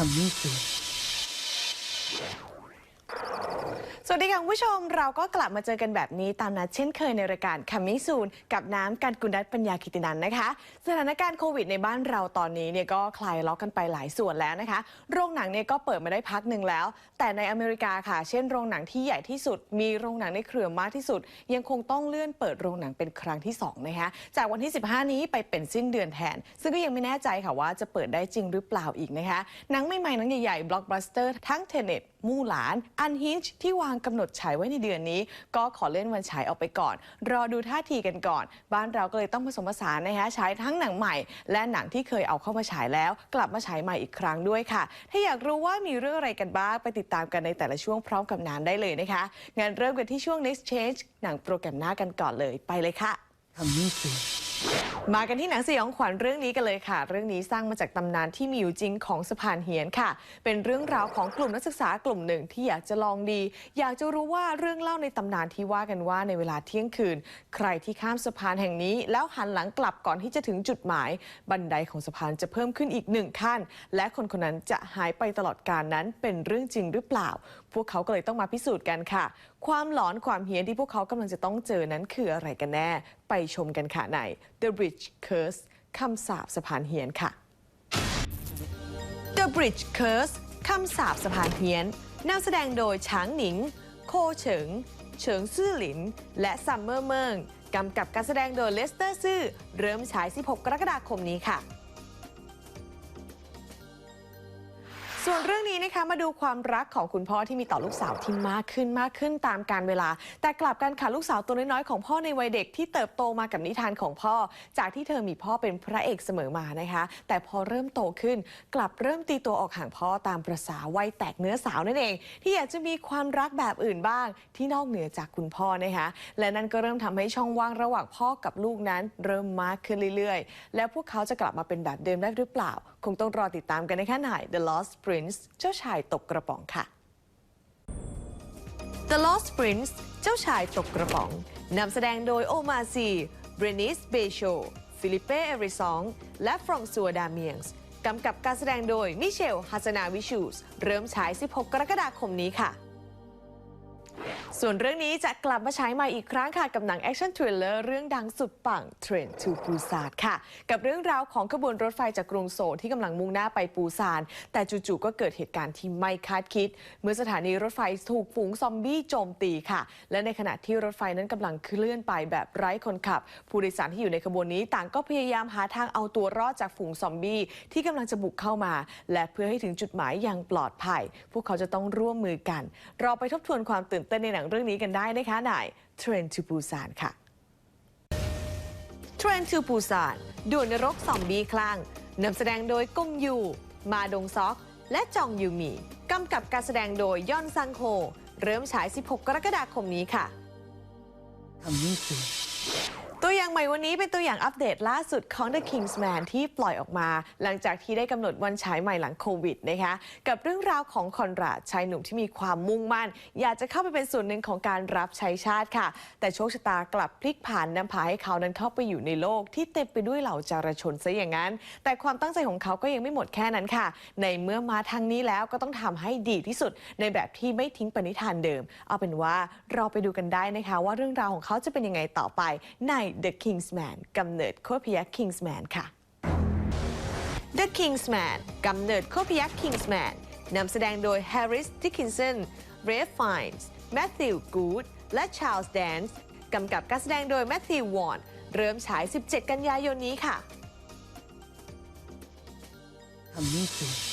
coming soon. สวัสดีค่ะคุณผู้ชมเราก็กลับมาเจอกันแบบนี้ตามนัดเช่นเคยในรายการ Coming Soon กับน้ำการกุลนัทปัญญากิตินันนะคะ สถานการณ์โควิดในบ้านเราตอนนี้เนี่ยก็คลายล็อกกันไปหลายส่วนแล้วนะคะ โรงหนังเนี่ยก็เปิดมาได้พักหนึ่งแล้ว แต่ในอเมริกาค่ะ เช่นโรงหนังที่ใหญ่ที่สุด มีโรงหนังในเครือมากที่สุด ยังคงต้องเลื่อนเปิดโรงหนังเป็นครั้งที่สองนะคะจากวันที่ 15 นี้ไปเป็นสิ้นเดือนแทน ซึ่งก็ยังไม่แน่ใจค่ะว่าจะเปิดได้จริงหรือเปล่าอีกนะคะหนังใหม่ๆหนังใหญ่ๆบล็อกบัสเตอร์ทั้งเทเน็ต มู่หลาน อันฮิชที่วางกำหนดฉายไว้ในเดือนนี้ ก็ขอเลื่อนวันฉายออกไปก่อน รอดูท่าทีกันก่อน บ้านเราก็เลยต้องผสมผสานนะคะฉายทั้งหนังใหม่ และหนังที่เคยเอาเข้ามาฉายแล้ว กลับมาฉายใหม่อีกครั้งด้วยค่ะ ถ้าอยากรู้ว่ามีเรื่องอะไรกันบ้างไปติดตามกันในแต่ละช่วงพร้อมกับนานได้เลยนะคะงานเริ่มกันที่ช่วง next change หนังโปรแกรมหน้ากันก่อนเลยไปเลยค่ะ Coming. มากันที่หนังสยองขวัญเรื่องนี้กันเลยค่ะ เรื่องนี้สร้างมาจากตำนานที่มีอยู่จริงของสะพานเหียนค่ะ เป็นเรื่องราวของกลุ่มนักศึกษากลุ่มหนึ่งที่อยากจะลองดี อยากจะรู้ว่าเรื่องเล่าในตำนานที่ว่ากันว่าในเวลาเที่ยงคืน ใครที่ข้ามสะพานแห่งนี้ แล้วหันหลังกลับก่อนที่จะถึงจุดหมาย บันไดของสะพานจะเพิ่มขึ้นอีกหนึ่งขั้น และคนคนนั้นจะหายไปตลอดกาลนั้นเป็นเรื่องจริงหรือเปล่าพวกเขาก็เลยต้องมาพิสูจน์กันค่ะ ความหลอนความเฮี้ยนที่พวกเขากำลังจะต้องเจอนั้นคืออะไรกันแน่ ไปชมกันค่ะใน The Bridge Curse คำสาปสะพานเฮี้ยนค่ะ The Bridge Curse คำสาปสะพานเฮี้ยนนำแสดงโดยช้างหนิง โคเฉิง เฉิงซื่อหลิน และซัมเมอร์เมิงกำกับการแสดงโดยเลสเตอร์ซื่อ เริ่มฉาย 16 กรกฎาคมนี้ค่ะ ส่วนเรื่องนี้นะคะมาดูความรักของคุณพ่อที่มีต่อลูกสาวที่มากขึ้นมากขึ้นตามการเวลา แต่กลับกันค่ะลูกสาวตัวน้อยๆของพ่อในวัยเด็กที่เติบโตมากับนิทานของพ่อ จากที่เธอมีพ่อเป็นพระเอกเสมอมานะคะ แต่พอเริ่มโตขึ้น กลับเริ่มตีตัวออกห่างพ่อตามประษาวัยแตกเนื้อสาวนั่นเอง ที่อยากจะมีความรักแบบอื่นบ้าง ที่นอกเหนือจากคุณพ่อนะคะและนั่นก็เริ่มทำให้ช่องว่างระหว่างพ่อกับลูกนั้น เริ่มมากขึ้นเรื่อยๆ แล้วพวกเขาจะกลับมาเป็นแบบเดิมได้หรือเปล่า คงต้องรอติดตามกันในแค่ไหน The Lost Prince เจ้าชายตกกระป๋องค่ะ The Lost Prince เจ้าชายตกกระป๋องนำแสดงโดยโอมาซีเบรนิสเบโชฟิลิเป้เอริซอง และฟรองซัวดาเมียงส์กำกับการแสดงโดยมิเชลฮัสนาวิชูสเริ่มฉาย 16 กรกฎาคมนี้ค่ะ ส่วนเรื่องนี้จะกลับมาฉายใหม่อีกครั้งค่ะ กับหนังแอคชั่นทริลเลอร์เรื่องดังสุดปัง Train to Busan ค่ะ กับเรื่องราวของขบวนรถไฟจากกรุงโซลที่กำลังมุ่งหน้าไปปูซาน แต่จู่ๆก็เกิดเหตุการณ์ที่ไม่คาดคิด เมื่อสถานีรถไฟถูกฝูงซอมบี้โจมตีค่ะ และในขณะที่รถไฟนั้นกำลังเคลื่อนไปแบบไร้คนขับ ผู้โดยสารที่อยู่ในขบวนนี้ต่างก็พยายามหาทางเอาตัวรอดจากฝูงซอมบี้ที่กำลังจะบุกเข้ามา และเพื่อให้ถึงจุดหมายอย่างปลอดภัย พวกเขาจะต้องร่วมมือกัน เราไปทบทวนความตื่นเต้นในหนังเรื่องนี้กันได้นะคะใน Train to Busan ค่ะ Train to Busan ด่วนนรกสองบีคลั่งนำแสดงโดยกงยู มาดงซอก และจองยูมีกำกับการแสดงโดยย่อนซังโฮ เริ่มฉาย 16 กรกฎาคมนี้ค่ะ Coming soon. ตัวอ ย่างใหม่วันนี้เป็นตัวอย่างอัปเดตล่าสุดของ The Kingsman ที่ปล่อยออกมา หลังจากที่ได้กำหนดวันฉายใหม่หลังโควิดนะคะกับเรื่องราวของคอนราดชายหนุ่มที่มีความมุ่งมั่น อยากจะเข้าไปเป็นส่วนหนึ่งของการรับใช้ชาติค่ะ แต่โชคชะตากลับพลิกผ่านนำพาให้เขานั้นเข้าไปอยู่ในโลกที่เต็มไปด้วยเหล่าจารชนซะอย่างนั้น แต่ความตั้งใจของเขาก็ยังไม่หมดแค่นั้นค่ะ ในเมื่อมาทางนี้แล้วก็ต้องทำให้ดีที่สุด ในแบบที่ไม่ทิ้งปณิธานเดิม เอาเป็นว่าเราไปดูกันได้นะคะ ว่าเรื่องราวของเขาจะเป็นยังไงต่อไปใน The Kingsman กำเนิดโคตรพยัคฆ์ Kingsman ค่ะ The Kingsman กำเนิดโคตรพยัคฆ์ Kingsman นำแสดงโดย Harris Dickinson Ray Fiennes Matthew Good และ Charles Dance กำกับการแสดงโดย Matthew Vaughn เริ่มฉาย 17 กันยายนนี้ค่ะ Coming soon.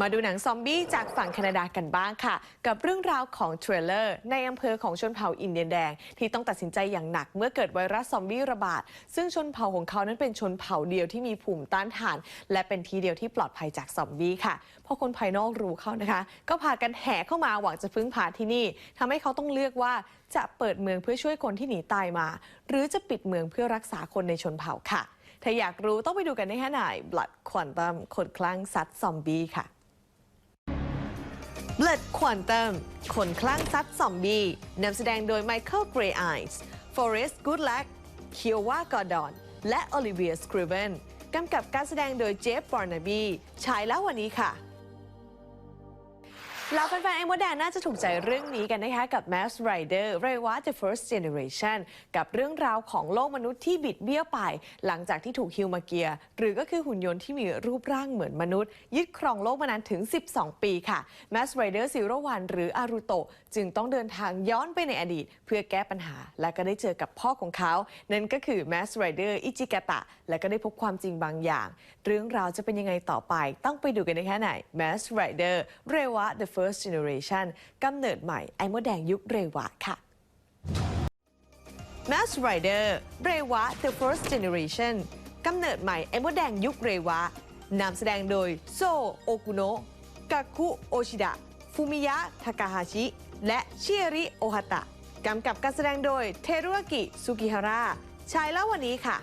มาดูหนังซอมบี้จากฝั่งแคนาดากันบ้างค่ะ กับเรื่องราวของเทรลเลอร์ในอำเภอของชนเผ่าอินเดียนแดง ที่ต้องตัดสินใจอย่างหนักเมื่อเกิดไวรัสซอมบี้ระบาด ซึ่งชนเผ่าของเขานั้นเป็นชนเผ่าเดียวที่มีภูมิต้านทาน และเป็นทีเดียวที่ปลอดภัยจากซอมบี้ค่ะพอคนภายนอกรู้เข้านะคะ ก็พากันแห่เข้ามาหวังจะพึ่งพาที่นี่ทำให้เขาต้องเลือกว่าจะเปิดเมืองเพื่อช่วยคนที่หนีตายมา หรือจะปิดเมืองเพื่อรักษาคนในชนเผ่าค่ะถ้าอยากรู้ต้องไปดูกันในแค่ไหน Blood Quantum คนคลั่งซัดซอมบี้ค่ะ Blood Quantum คนคลั่งซัดซอมบี้นำแสดงโดย Michael Gray Eyes Forrest Goodluck k i o w a Gordon และ Olivia Scriven กำกับการแสดงโดย Jeff Barnaby ฉายแล้ววันนี้ค่ะ แล้วแฟนๆไอ้มดแดงน่าจะถูกใจเรื่องนี้กันนะคะ กับ Max Rider เรยว่า The First Generation กับเรื่องราวของโลกมนุษย์ที่บิดเบี้ยวไป หลังจากที่ถูกฮิวมาเกีย หรือก็คือหุ่นยนต์ที่มีรูปร่างเหมือนมนุษย์ ยึดครองโลกมานานถึง 12 ปีค่ะ Max Rider Zero One หรืออารุโต จึงต้องเดินทางย้อนไปในอดีต เพื่อแก้ปัญหา และก็ได้เจอกับพ่อของเขา นั่นก็คือ Max Rider อิจิกาตะ และก็ได้พบความจริงบางอย่าง เรื่องราวจะเป็นยังไงต่อไป ต้องไปดูกันในะคะไหน Max Rider เรวะ The First Generation กำเนิดใหม่ไอ้มดแดงยุคเรวะค่ะ Max Rider เรวะ The First Generation กำเนิดใหม่ไอ้มดแดงยุคเรวะนำแสดงโดยโซโอกุโนะกาคุโอชิดะ ฟูมิยะทากาฮาชิ และชิเอริโอฮาตะกำกับการแสดงโดยเทรุอากิสุกิฮาระชายเล่าวันนี้ค่ะ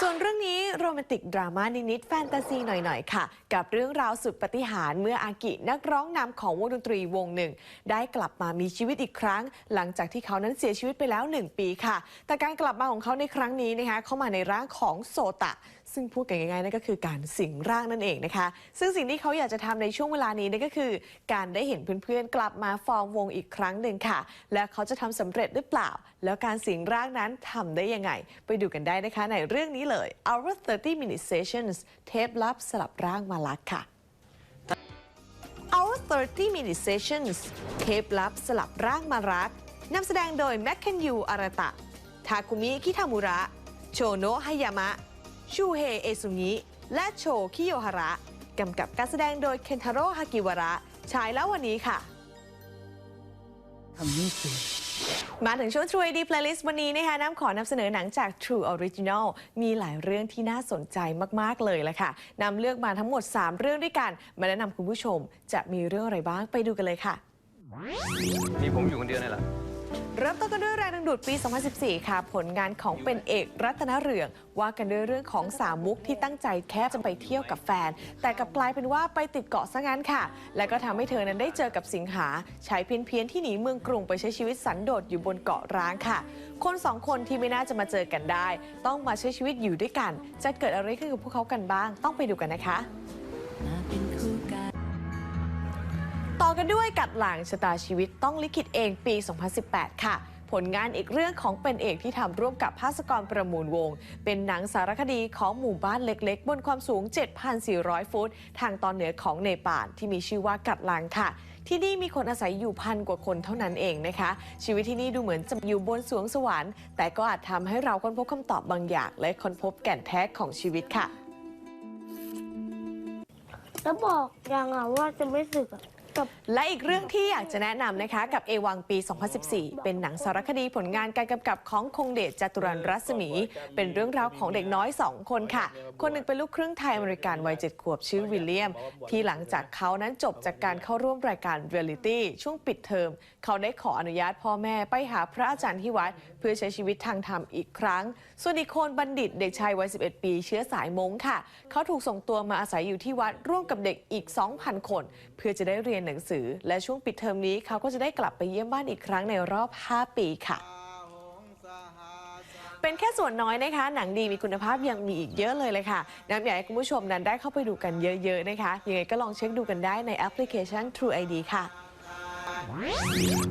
ส่วนเรื่องนี้โรแมนติก ดราม่านิดๆแฟนตาซีหน่อยๆ ค่ะ กับเรื่องราวสุดปฏิหารเมื่ออากินักร้องนำของวงดนตรีวงหนึ่ง ได้กลับมามีชีวิตอีกครั้ง หลังจากที่เขานั้นเสียชีวิตไปแล้ว 1 ปีค่ะ แต่การกลับมาของเขาในครั้งนี้นะคะเข้ามาในร่างของโซตะ ซึ่งพูดกันง่ายๆนั่นก็คือการสิงร่างนั่นเองนะคะ ซึ่งสิ่งที่เขาอยากจะทำในช่วงเวลานี้นั่นก็คือ การได้เห็นเพื่อนๆ กลับมาฟอร์มวงอีกครั้งหนึ่งค่ะ และเขาจะทำสำเร็จหรือเปล่า แล้วการสิงร่างนั้นทำได้ยังไง ไปดูกันได้นะคะในเรื่องนี้เลย Our 30 Minute Sessions เทปลับสลับร่างมาลักค่ะ Our 30 Minute Sessions เทปลับสลับร่างมารักนำแสดงโดยแมคเคนยูอาราตะ ทาคุมิ คิทามุระ โชโนะฮายามะ ชูเฮเอซุงิและโชคิโยฮาระกำกับการแสดงโดยเคนทาโร่ฮากิวระฉายแล้ววันนี้ค่ะมาถึงช่วง True ID Playlist วันนี้นะคะน้ำขอนำเสนอหนังจาก True Original มีหลายเรื่องที่น่าสนใจมากๆเลยละค่ะนำเลือกมาทั้งหมด 3 เรื่องด้วยกัน มาแนะนำคุณผู้ชมจะมีเรื่องอะไรบ้างไปดูกันเลยค่ะ มีผมอยู่คนเดียวนี่แหละ เริ่มต้นกันด้วยแรงดึงดูดปี 2014 ค่ะ ผลงานของเป็นเอกรัตนเรือง ว่ากันด้วยเรื่องของสามมุกที่ตั้งใจแค่จะไปเที่ยวกับแฟน แต่กลับกลายเป็นว่าไปติดเกาะซะงั้นค่ะ และก็ทำให้เธอนั้นได้เจอกับสิงหาชายเพี้ยนเพียนๆที่หนีเมืองกรุงไปใช้ชีวิตสันโดษอยู่บนเกาะร้างค่ะ คนสองคนที่ไม่น่าจะมาเจอกันได้ ต้องมาใช้ชีวิตอยู่ด้วยกัน จะเกิดอะไรขึ้นกับพวกเขากันบ้าง ต้องไปดูกันนะคะ กันด้วยกัดหลังชะตาชีวิตต้องลิขิตเองปี 2018 ค่ะ ผลงานอีกเรื่องของเป็นเอกที่ทำร่วมกับภาสกรประมูลวง เป็นหนังสารคดีของหมู่บ้านเล็กๆ บนความสูง 7,400 ฟุต ทางตอนเหนือของเนปาลที่มีชื่อว่ากัดลังค่ะที่นี่มีคนอาศัยอยู่พันกว่าคนเท่านั้นเองนะคะ ชีวิตที่นี่ดูเหมือนจะอยู่บนสวงสวรรค์ แต่ก็อาจทำให้เราค้นพบคำตอบบางอย่าง และค้นพบแก่นแท้ของชีวิตค่ะ แล้วบอกยังอะว่าจะไม่สึกอะ กับและอีกเรื่องที่อยากจะแนะนำนะคะ กับเอวังปี 2014 เป็นหนังสารคดีผลงานการกำกับของคงเดชจตุรันรัศมี เป็นเรื่องราวของเด็กน้อย 2 คนค่ะ คนหนึ่งเป็นลูกครึ่งไทยอเมริกันวัย7ขวบชื่อวิลเลียม ที่หลังจากเขานั้นจบจากการเข้าร่วมรายการเรียลิตี้ช่วงปิดเทอม เขาได้ขออนุญาตพ่อแม่ไปหาพระอาจารย์ที่วัดเพื่อใช้ชีวิตทางธรรมอีกครั้ง ส่วนอีกคนบัณฑิตเด็กชายวัย 11 ปี เชื้อสายมงค่ะ เขาถูกส่งตัวมาอาศัยอยู่ที่วัดร่วมกับเด็กอีก 2,000 คน เพื่อจะได้เรียนหนังสือ และช่วงปิดเทอมนี้เขาก็จะได้กลับไปเยี่ยมบ้านอีกครั้งในรอบ 5 ปีค่ะ เป็นแค่ส่วนน้อยนะคะ หนังดีมีคุณภาพยังมีอีกเยอะเลยเลยค่ะน้ำอยากให้คุณผู้ชมนั้นได้เข้าไปดูกันเยอะๆนะคะ ยังไงก็ลองเช็คดูกันได้ในแอปพลิเคชัน True ID ค่ะ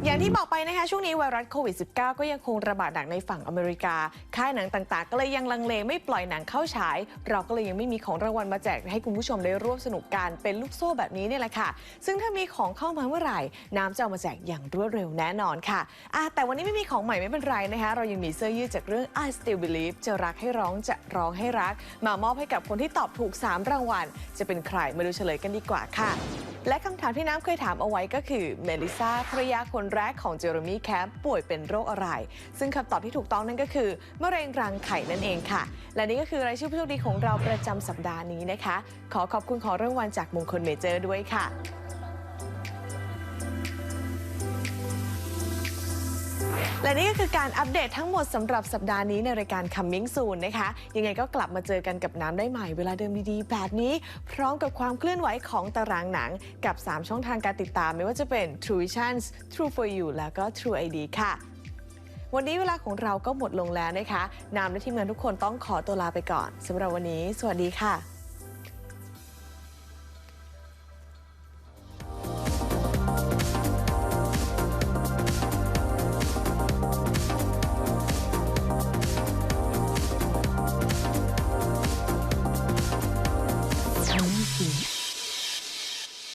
อย่างที่บอกไปนะคะช่วงนี้ไวรัสโควิด -19 ก็ยังคงระบาดหนักในฝั่งอเมริกา ค่ายหนังต่างๆ ก็เลยยังลังเลไม่ปล่อยหนังเข้าฉาย เราก็เลยยังไม่มีของรางวัลมาแจกให้คุณผู้ชมได้ร่วมสนุกกันเป็นลูกโซ่แบบนี้เนี่ยแหละค่ะ ซึ่งถ้ามีของเข้ามาเมื่อไหร่ น้ำจะเอามาแจกอย่างรวดเร็วแน่นอนค่ะอะแต่วันนี้ไม่มีของใหม่ไม่เป็นไรนะคะเรายังมีเสื้อยืดจากเรื่อง I Still Believe จะรักให้ร้องจะร้องให้รัก มามอบให้กับคนที่ตอบถูก 3 รางวัล จะเป็นใครมาดูเฉลยกันดีกว่าค่ะและคำถามที่น้ำเคยถามเอาไว้ก็คือเมลิซาภรรยาคนแรกของเจอร์มีแคมป์ป่วยเป็นโรคอะไร ซึ่งคำตอบที่ถูกต้องนั่นก็คือมะเร็งรังไข่นั่นเองค่ะ และนี่ก็คือรายชื่อผู้โชคดีของเราประจำสัปดาห์นี้นะคะ ขอขอบคุณขอเรางวัลจากมงคลเมเจอร์ด้วยค่ะ และนี่ก็คือการอัปเดตทั้งหมดสำหรับสัปดาห์นี้ในรายการ Coming Soon นะคะ ยังไงก็กลับมาเจอกันกับน้ำได้ใหม่เวลาเดิมดีๆ แบบนี้ พร้อมกับความเคลื่อนไหวของตารางหนังกับ 3 ช่องทางการติดตาม ไม่ว่าจะเป็น True Vision True for You แล้วก็ True ID ค่ะ วันนี้เวลาของเราก็หมดลงแล้วนะคะน้ำและทีมงานทุกคนต้องขอตัวลาไปก่อนสำหรับวันนี้ สวัสดีค่ะ